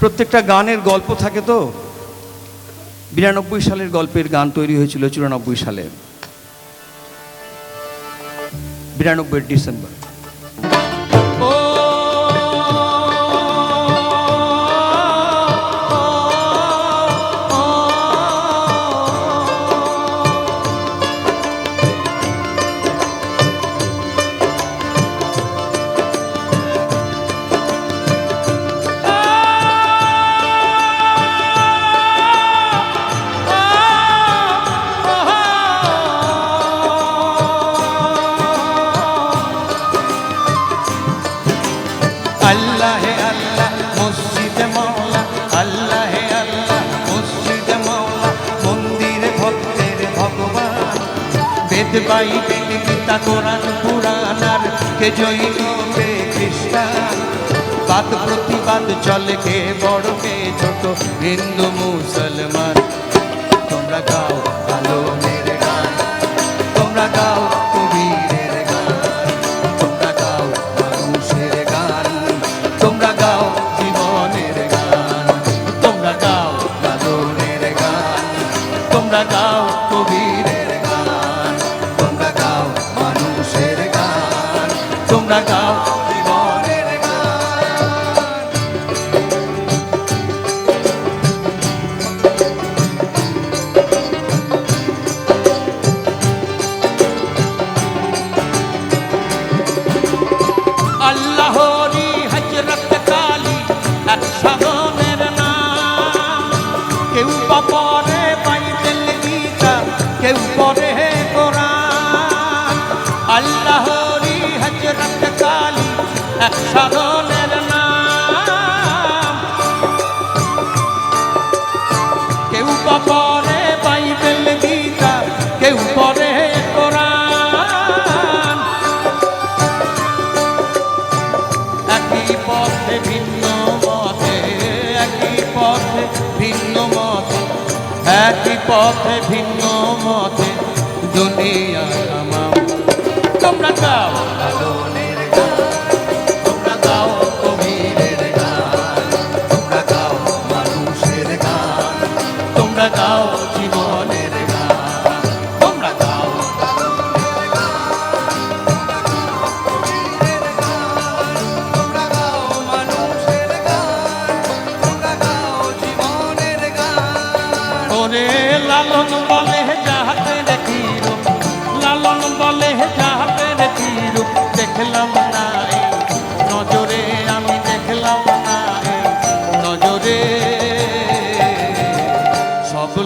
প্রত্যেকটা গানের গল্প থাকে তো? বিরানব্বই সালের গল্পের গান তৈরি হয়েছিল চুরানব্বই সালে। বিরানব্বই December. Veda Bible Gita, Quran, পুরাণ কে জৈন কে খ্রিস্টান। বাদ প্রতিবাদ চলে কে বড় কে ছোট, হিন্দু, মুসলমান। তোমরা গাও ভালো তোমরা গাও কবিরের গান, তোমরা গাও মানুষের গান, তোমরা গাও জীবনের গান, তোমরা গাও লালনের গান, তোমরা গাও পথে ভিন্ন মতে একই পথে ভিন্ন মতে, একই পথে ভিন্ন মতে দুনিয়া তামাম তোমরা গাও গান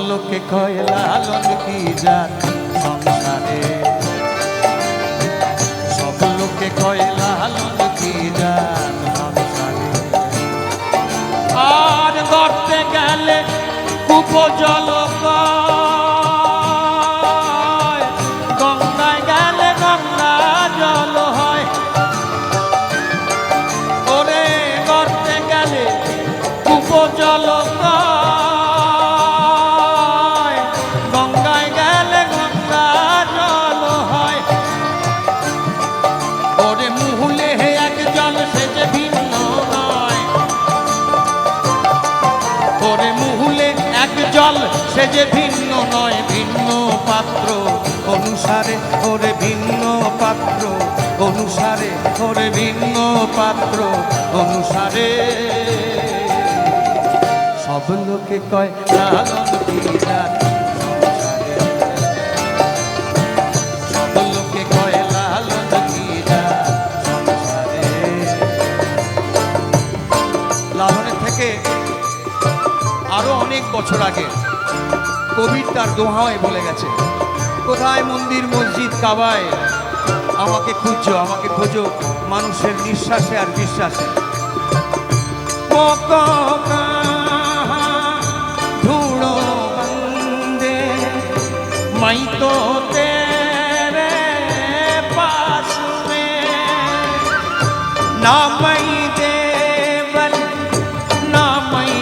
লোকে কয়, লালন কি জাত সংসারে? সব লোকে কয়, লালন কি জাত সংসারে? আর ধরতে গেলে কুপজল কয় যে ভিন্ন নয়, ভিন্ন পাত্র। অনুসারে ওরে ভিন্ন পাত্র। অনুসারে ওরে ভিন্ন পাত্র। অনুসারে সব লোকে কয়, লালন অনেক বছর আগে কবির তার দোহায় বলে গেছে, কোথায় মন্দির, মসজিদ, কাবায়? আমাকে খুঁজছো, আমাকে খোঁজো, মানুষের নিঃশ্বাসে আর বিশ্বাসে। ধুড়ো বন্দে মাই তো না মাই না মাই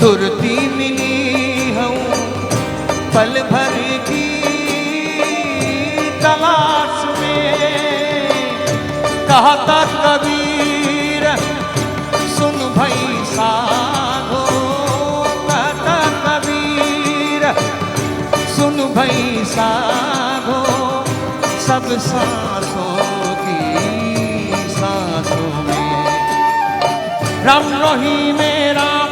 तुरती मिली हूँ, पल भर की तलाश में। कहता कबीर, सुन भई साधो। कहता कबीर, सुन भई साधो। सब सांसों की सांसों में। रम नहीं मेरा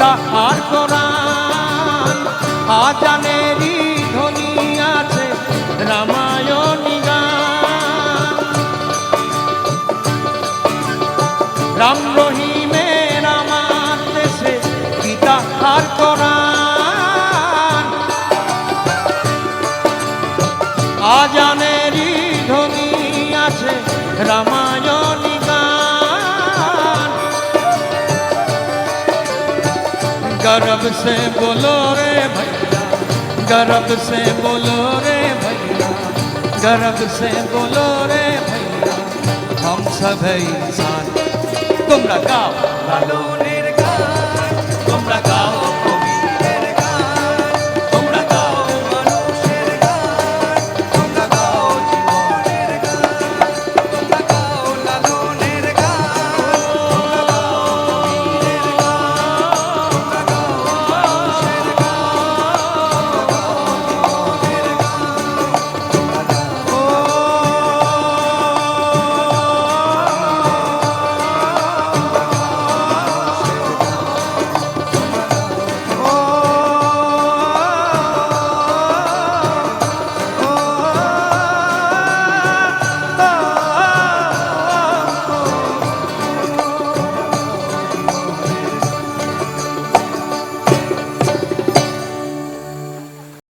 গীতা আর কোরআন। আজানেরই ধ্বনি আছে রামায়ণী গান। রাম রহিমে রামার দেশে গীতা আর কোরআন। আজানেরই ধ্বনি আছে রামায়ণী गर्व से बोलो रे भैया गर्व से बोलो रे भैया गर्व से बोलो रे भैया हम सब इंसान तुम लगाओ लालो रे